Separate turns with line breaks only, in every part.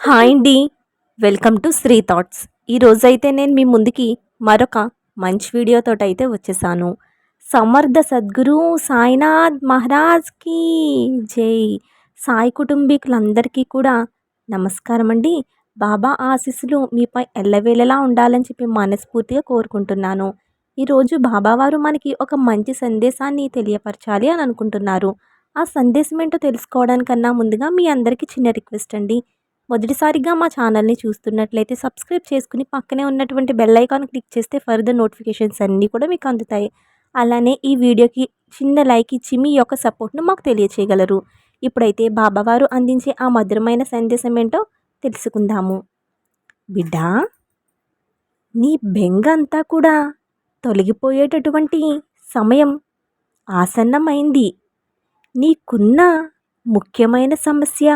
Hi అండి. Welcome to Sri thoughts. ఈరోజైతే నేను మీ ముందుకి మరొక మంచి వీడియోతో అయితే వచ్చేసాను. సమర్థ సద్గురు సాయినాథ్ మహారాజ్కి జై. సాయి కుటుంబీకులందరికీ కూడా నమస్కారం అండి. బాబా ఆశీస్సులు మీపై ఎల్లవేళలా ఉండాలని చెప్పి మనస్ఫూర్తిగా కోరుకుంటున్నాను. ఈరోజు బాబావారు మనకి ఒక మంచి సందేశాన్ని తెలియపరచాలి అని అనుకుంటున్నారు. ఆ సందేశం ఏంటో తెలుసుకోవడానికన్నా ముందుగా మీ అందరికీ చిన్న రిక్వెస్ట్ అండి. మొదటిసారిగా మా ఛానల్ని చూస్తున్నట్లయితే సబ్స్క్రైబ్ చేసుకుని పక్కనే ఉన్నటువంటి బెల్ ఐకాన్ క్లిక్ చేస్తే ఫర్దర్ నోటిఫికేషన్స్ అన్నీ కూడా మీకు అందుతాయి. అలానే ఈ వీడియోకి చిన్న లైక్ ఇచ్చి మీ యొక్క సపోర్ట్ను మాకు తెలియచేయగలరు. ఇప్పుడైతే బాబావారు అందించే ఆ మధురమైన సందేశం ఏంటో తెలుసుకుందాము. బిడ్డా నీ బెంగంతా కూడా తొలగిపోయేటటువంటి సమయం ఆసన్నమైంది. నీకున్న ముఖ్యమైన సమస్య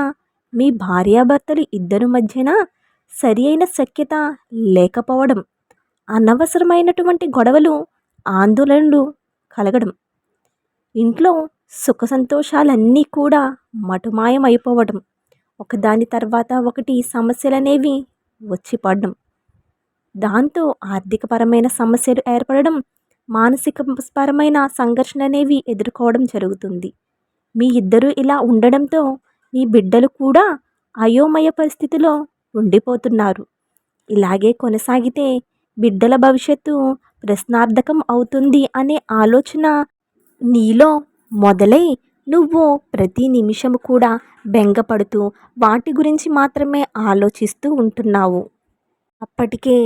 మీ భార్యాభర్తలు ఇద్దరి మధ్యన సరి అయిన సఖ్యత లేకపోవడం అనవసరమైనటువంటి గొడవలు ఆందోళనలు కలగడం. ఇంట్లో సుఖ సంతోషాలన్నీ కూడా మటుమాయమైపోవడం. ఒకదాని తర్వాత ఒకటి సమస్యలనేవి వచ్చి పడడం. దాంతో ఆర్థికపరమైన సమస్యలు ఏర్పడడం మానసిక పరమైన సంఘర్షణ అనేవి ఎదుర్కోవడం జరుగుతుంది. మీ ఇద్దరు ఇలా ఉండడంతో మీ బిడ్డలు కూడా అయోమయ పరిస్థితిలో ఉండిపోతున్నారు. ఇలాగే కొనసాగితే బిడ్డల భవిష్యత్తు ప్రశ్నార్థకం అవుతుంది అనే ఆలోచన నీలో మొదలై నువ్వు ప్రతి నిమిషం కూడా బెంగపడుతూ వాటి గురించి మాత్రమే ఆలోచిస్తూ ఉంటున్నావు. అప్పటికే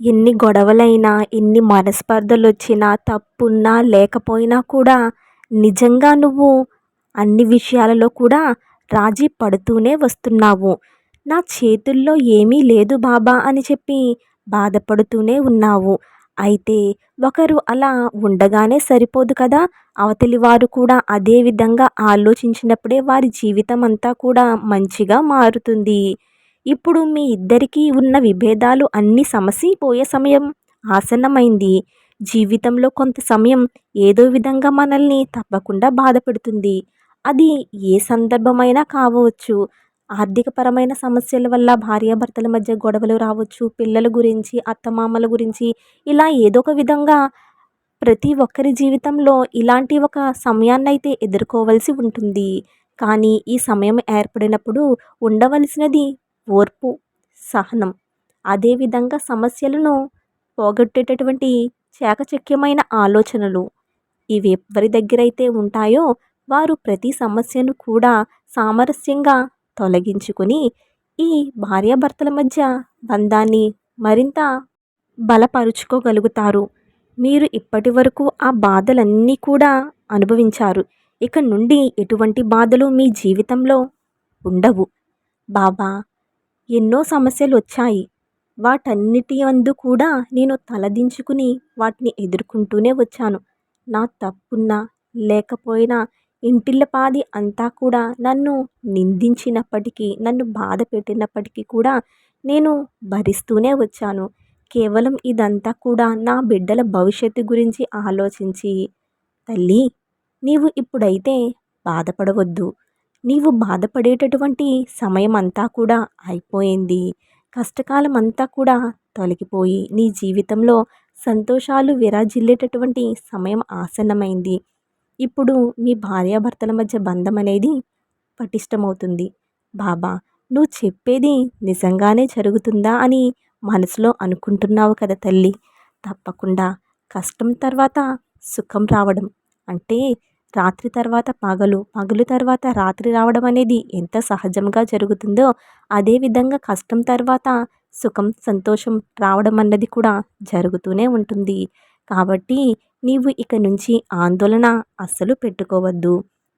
ఎన్ని గొడవలైనా ఎన్ని మనస్పర్ధలు వచ్చినా తప్పున్నా లేకపోయినా కూడా నిజంగా నువ్వు అన్ని విషయాలలో కూడా రాజీ పడుతూనే వస్తున్నావు. నా చేతుల్లో ఏమీ లేదు బాబా అని చెప్పి బాధపడుతూనే ఉన్నావు. అయితే ఒకరు అలా ఉండగానే సరిపోదు కదా? అవతలి వారు కూడా అదే విధంగా ఆలోచించినప్పుడే వారి జీవితం అంతా కూడా మంచిగా మారుతుంది. ఇప్పుడు మీ ఇద్దరికీ ఉన్న విభేదాలు అన్ని సమసిపోయే సమయం ఆసన్నమైంది. జీవితంలో కొంత సమయం ఏదో విధంగా మనల్ని తప్పకుండా బాధపెడుతుంది. అది ఏ సందర్భమైనా కావచ్చు. ఆర్థికపరమైన సమస్యల వల్ల భార్యాభర్తల మధ్య గొడవలు రావచ్చు. పిల్లల గురించి అత్తమామల గురించి ఇలా ఏదో ఒక విధంగా ప్రతి ఒక్కరి జీవితంలో ఇలాంటి ఒక సమయాన్ని అయితే ఎదుర్కోవలసి ఉంటుంది. కానీ ఈ సమయం ఏర్పడినప్పుడు ఉండవలసినది ఓర్పు సహనం. అదేవిధంగా సమస్యలను పోగొట్టేటటువంటి చాకచక్యమైన ఆలోచనలు. ఇవి ఎవరి దగ్గర అయితే ఉంటాయో వారు ప్రతి సమస్యను కూడా సామరస్యంగా తొలగించుకుని ఈ భార్యాభర్తల మధ్య బంధాన్ని మరింత బలపరుచుకోగలుగుతారు. మీరు ఇప్పటి వరకు ఆ బాధలన్నీ కూడా అనుభవించారు. ఇక నుండి ఎటువంటి బాధలు మీ జీవితంలో ఉండవు. బాబా ఎన్నో సమస్యలు వచ్చాయి. వాటన్నిటి అందు కూడా నేను తలదించుకుని వాటిని ఎదుర్కొంటూనే వచ్చాను. నా తప్పున్నా లేకపోయినా ఇంటిల్లపాది అంతా కూడా నన్ను నిందించినప్పటికీ నన్ను బాధ పెట్టినప్పటికీ కూడా నేను భరిస్తూనే వచ్చాను. కేవలం ఇదంతా కూడా నా బిడ్డల భవిష్యత్తు గురించి ఆలోచించి తల్లి నీవు ఇప్పుడైతే బాధపడవద్దు. నీవు బాధపడేటటువంటి సమయం అంతా కూడా అయిపోయింది. కష్టకాలం అంతా కూడా తొలగిపోయి నీ జీవితంలో సంతోషాలు విరాజిల్లేటటువంటి సమయం ఆసన్నమైంది. ఇప్పుడు మీ భార్యాభర్తల మధ్య బంధం అనేది పటిష్టమవుతుంది. బాబా నువ్వు చెప్పేది నిజంగానే జరుగుతుందా అని మనసులో అనుకుంటున్నావు కదా తల్లి. తప్పకుండా. కష్టం తర్వాత సుఖం రావడం. అంటే రాత్రి తర్వాత పగలు పగలు తర్వాత రాత్రి రావడం అనేది ఎంత సహజంగా జరుగుతుందో అదేవిధంగా కష్టం తర్వాత సుఖం సంతోషం రావడం అన్నది కూడా జరుగుతూనే ఉంటుంది. కాబట్టి నీవు ఇక నుంచి ఆందోళన అస్సలు పెట్టుకోవద్దు.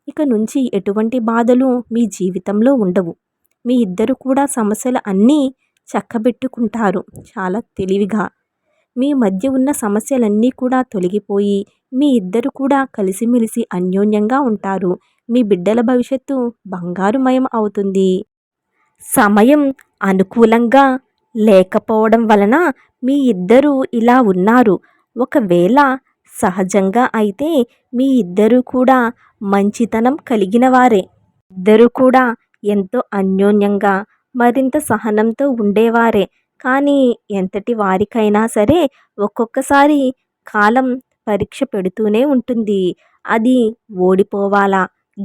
ఇక నుంచి ఎటువంటి బాధలు మీ జీవితంలో ఉండవు. మీ ఇద్దరు కూడా సమస్యలు అన్నీ చక్కబెట్టుకుంటారు. చాలా తెలివిగా. మీ మధ్య ఉన్న సమస్యలన్నీ కూడా తొలగిపోయి మీ ఇద్దరు కూడా కలిసిమెలిసి అన్యోన్యంగా ఉంటారు. మీ బిడ్డల భవిష్యత్తు బంగారుమయం అవుతుంది. సమయం అనుకూలంగా లేకపోవడం వలన మీ ఇద్దరు ఇలా ఉన్నారు. ఒకవేళ సహజంగా అయితే మీ ఇద్దరూ కూడా మంచితనం కలిగిన వారే ఇద్దరూ కూడా ఎంతో అన్యోన్యంగా మరింత సహనంతో ఉండేవారే. కానీ ఎంతటి వారికైనా సరే ఒక్కొక్కసారి కాలం పరీక్ష పెడుతూనే ఉంటుంది. అది ఓడిపోవాలా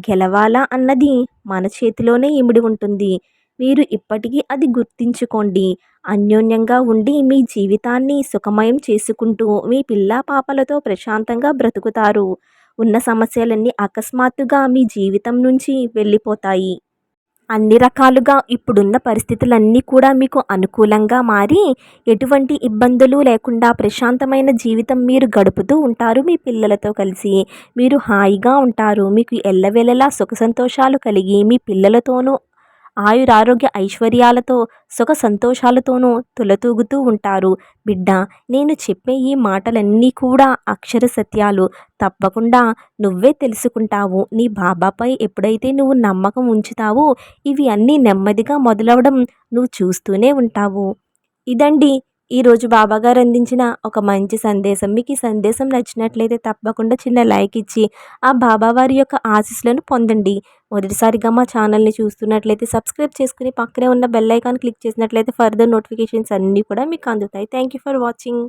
గెలవాలా అన్నది మన చేతిలోనే ఇమిడి ఉంటుంది. మీరు ఇప్పటికీ అది గుర్తించుకోండి. అన్యోన్యంగా ఉండి మీ జీవితాన్ని సుఖమయం చేసుకుంటూ మీ పిల్లా పాపలతో ప్రశాంతంగా బ్రతుకుతారు. ఉన్న సమస్యలన్నీ అకస్మాత్తుగా మీ జీవితం నుంచి వెళ్ళిపోతాయి. అన్ని రకాలుగా ఇప్పుడున్న పరిస్థితులన్నీ కూడా మీకు అనుకూలంగా మారి ఎటువంటి ఇబ్బందులు లేకుండా ప్రశాంతమైన జీవితం మీరు గడుపుతూ ఉంటారు మీ పిల్లలతో కలిసి. మీరు హాయిగా ఉంటారు. మీకు ఎల్లవేళలా సుఖ సంతోషాలు కలిగి మీ పిల్లలతోనూ ఆయురారోగ్య ఐశ్వర్యాలతో సుఖ సంతోషాలతోనూ తులతూగుతూ ఉంటారు. బిడ్డ నేను చెప్పే ఈ మాటలన్నీ కూడా అక్షర సత్యాలు. తప్పకుండా నువ్వే తెలుసుకుంటావు. నీ బాబాపై ఎప్పుడైతే నువ్వు నమ్మకం ఉంచుతావో ఇవి అన్నీ నెమ్మదిగా మొదలవడం నువ్వు చూస్తూనే ఉంటావు. ఇదండి ఈరోజు బాబాగారు అందించిన ఒక మంచి సందేశం. మీకు ఈ సందేశం నచ్చినట్లయితే తప్పకుండా చిన్న లైక్ ఇచ్చి ఆ బాబావారి యొక్క ఆశీస్సులను పొందండి. మొదటిసారిగా మా ఛానల్ని చూస్తున్నట్లయితే సబ్స్క్రైబ్ చేసుకుని పక్కనే ఉన్న బెల్ ఐకాన్ క్లిక్ చేసినట్లయితే ఫర్దర్ నోటిఫికేషన్స్ అన్నీ కూడా మీకు అందుతాయి. Thank you for watching